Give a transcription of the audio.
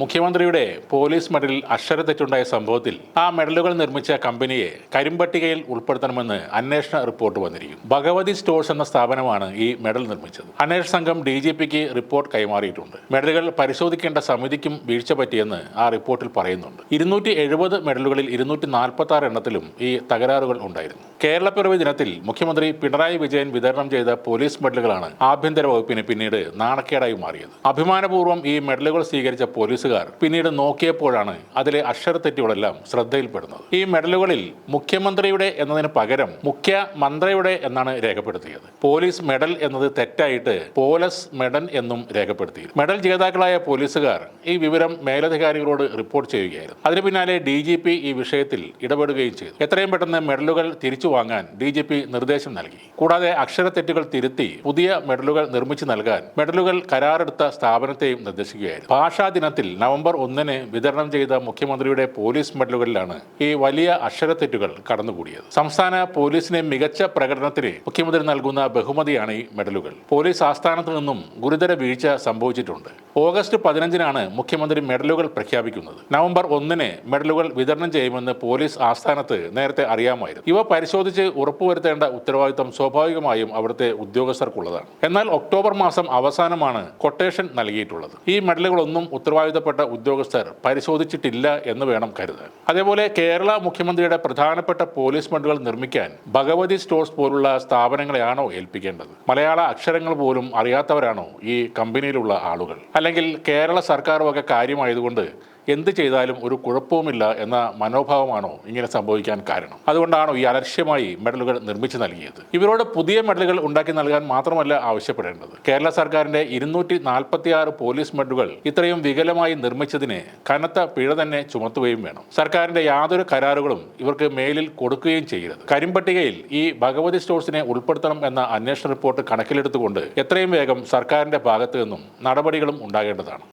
മുഖ്യമന്ത്രിയുടെ പോലീസ് മെഡലിൽ അക്ഷരത്തെറ്റുണ്ടായ സംഭവത്തിൽ ആ മെഡലുകൾ നിർമ്മിച്ച കമ്പനിയെ കരിമ്പട്ടികയിൽ ഉൾപ്പെടുത്തണമെന്ന് അന്വേഷണ റിപ്പോർട്ട് വന്നിരിക്കും ഭഗവതി സ്റ്റോഴ്സ് എന്ന സ്ഥാപനമാണ് ഈ മെഡൽ നിർമ്മിച്ചത്. അന്വേഷണ സംഘം ഡി ജി പിക്ക് റിപ്പോർട്ട് കൈമാറിയിട്ടുണ്ട്. മെഡലുകൾ പരിശോധിക്കേണ്ട സമിതിക്കും വീഴ്ച പറ്റിയെന്ന് ആ റിപ്പോർട്ടിൽ പറയുന്നുണ്ട്. ഇരുന്നൂറ്റി എഴുപത് മെഡലുകളിൽ ഇരുന്നൂറ്റി നാൽപ്പത്തി ആറ് എണ്ണത്തിലും ഈ തകരാറുകൾ ഉണ്ടായിരുന്നു. കേരളപ്പിറവി ദിനത്തിൽ മുഖ്യമന്ത്രി പിണറായി വിജയൻ വിതരണം ചെയ്ത പോലീസ് മെഡലുകളാണ് ആഭ്യന്തര വകുപ്പിന് പിന്നീട് നാണക്കേടായി മാറിയത്. അഭിമാനപൂർവം ഈ മെഡലുകൾ സ്വീകരിച്ച പോലീസുകാർ പിന്നീട് നോക്കിയപ്പോഴാണ് അതിലെ അക്ഷരത്തെറ്റുകളെല്ലാം ശ്രദ്ധയിൽപ്പെടുന്നത്. ഈ മെഡലുകളിൽ മുഖ്യമന്ത്രിയുടെ എന്നതിന് പകരം മുഖ്യമന്ത്രിയുടെ എന്നാണ് രേഖപ്പെടുത്തിയത്. പോലീസ് മെഡൽ എന്നത് തെറ്റായിട്ട് പോലീസ് മെഡൽ എന്നും രേഖപ്പെടുത്തി മെഡൽ ജേതാക്കളായ പോലീസുകാർ ഈ വിവരം മേലധികാരികളോട് റിപ്പോർട്ട് ചെയ്യുകയായിരുന്നു. അതിന് പിന്നാലെ ഡി ജി പി ഈ വിഷയത്തിൽ ഇടപെടുകയും ചെയ്തു. എത്രയും പെട്ടെന്ന് മെഡലുകൾ തിരിച്ചു വാങ്ങാൻ ഡി ജി പി നിർദ്ദേശം നൽകി. കൂടാതെ അക്ഷരത്തെറ്റുകൾ തിരുത്തി പുതിയ മെഡലുകൾ നിർമ്മിച്ചു നൽകാൻ മെഡലുകൾ കരാറെടുത്ത സ്ഥാപനത്തെയും നിർദ്ദേശിക്കുകയായിരുന്നു. ഭാഷാ ദിനത്തിൽ നവംബർ ഒന്നിന് വിതരണം ചെയ്ത മുഖ്യമന്ത്രിയുടെ പോലീസ് മെഡലുകളിലാണ് ഈ വലിയ അക്ഷരത്തെറ്റുകൾ കടന്നുകൂടിയത്. സംസ്ഥാന പോലീസിനെ മികച്ച പ്രകടനത്തിന് മുഖ്യമന്ത്രി നൽകുന്ന ബഹുമതിയാണ് ഈ മെഡലുകൾ. പോലീസ് ആസ്ഥാനത്ത് നിന്നും ഗുരുതര വീഴ്ച സംഭവിച്ചിട്ടുണ്ട്. ഓഗസ്റ്റ് പതിനഞ്ചിനാണ് മുഖ്യമന്ത്രി മെഡലുകൾ പ്രഖ്യാപിക്കുന്നത്. നവംബർ ഒന്നിന് മെഡലുകൾ വിതരണം ചെയ്യുമെന്ന് പോലീസ് ആസ്ഥാനത്ത് നേരത്തെ അറിയാമായിരുന്നു. ഇവ പരിശോധിച്ച് ഉറപ്പുവരുത്തേണ്ട ഉത്തരവാദിത്തം സ്വാഭാവികമായും അവിടുത്തെ ഉദ്യോഗസ്ഥർക്കുള്ളതാണ്. എന്നാൽ ഒക്ടോബർ മാസം അവസാനമാണ് കൊട്ടേഷൻ നൽകിയിട്ടുള്ളത്. ഈ മെഡലുകളൊന്നും ഉത്തരവാദിത്തപ്പെട്ട ഉദ്യോഗസ്ഥർ പരിശോധിച്ചിട്ടില്ല എന്ന് വേണം കരുതാൻ. അതേപോലെ കേരള മുഖ്യമന്ത്രിയുടെ പ്രധാനപ്പെട്ട പോലീസ് മെഡലുകൾ നിർമ്മിക്കാൻ ഭഗവതി സ്റ്റോഴ്സ് പോലുള്ള സ്ഥാപനങ്ങളെയാണോ ഏൽപ്പിക്കേണ്ടത്? മലയാള അക്ഷരങ്ങൾ പോലും അറിയാത്തവരാണോ ഈ കമ്പനിയിലുള്ള ആളുകൾ? അല്ലെങ്കിൽ കേരള സർക്കാർ വക കാര്യമായതുകൊണ്ട് എന്ത് ചെയ്താലും ഒരു കുഴപ്പവുമില്ല എന്ന മനോഭാവമാണോ ഇങ്ങനെ സംഭവിക്കാൻ കാരണം? അതുകൊണ്ടാണോ ഈ അലക്ഷ്യമായി മെഡലുകൾ നിർമ്മിച്ചു നൽകിയത്? ഇവരോട് പുതിയ മെഡലുകൾ ഉണ്ടാക്കി നൽകാൻ മാത്രമല്ല ആവശ്യപ്പെടേണ്ടത്. കേരള സർക്കാരിന്റെ ഇരുന്നൂറ്റി നാൽപ്പത്തി ആറ് പോലീസ് മെഡലുകൾ ഇത്രയും വികലമായി നിർമ്മിച്ചതിന് കനത്ത പിഴ തന്നെ ചുമത്തുകയും വേണം. സർക്കാരിന്റെ യാതൊരു കരാറുകളും ഇവർക്ക് മേലിൽ കൊടുക്കുകയും ചെയ്യരുത്. കരിമ്പട്ടികയിൽ ഈ ഭഗവതി സ്റ്റോഴ്സിനെ ഉൾപ്പെടുത്തണം എന്ന അന്വേഷണ റിപ്പോർട്ട് കണക്കിലെടുത്തുകൊണ്ട് എത്രയും വേഗം സർക്കാരിന്റെ ഭാഗത്തു നിന്നും നടപടികളും ഉണ്ടാകേണ്ടതാണ്.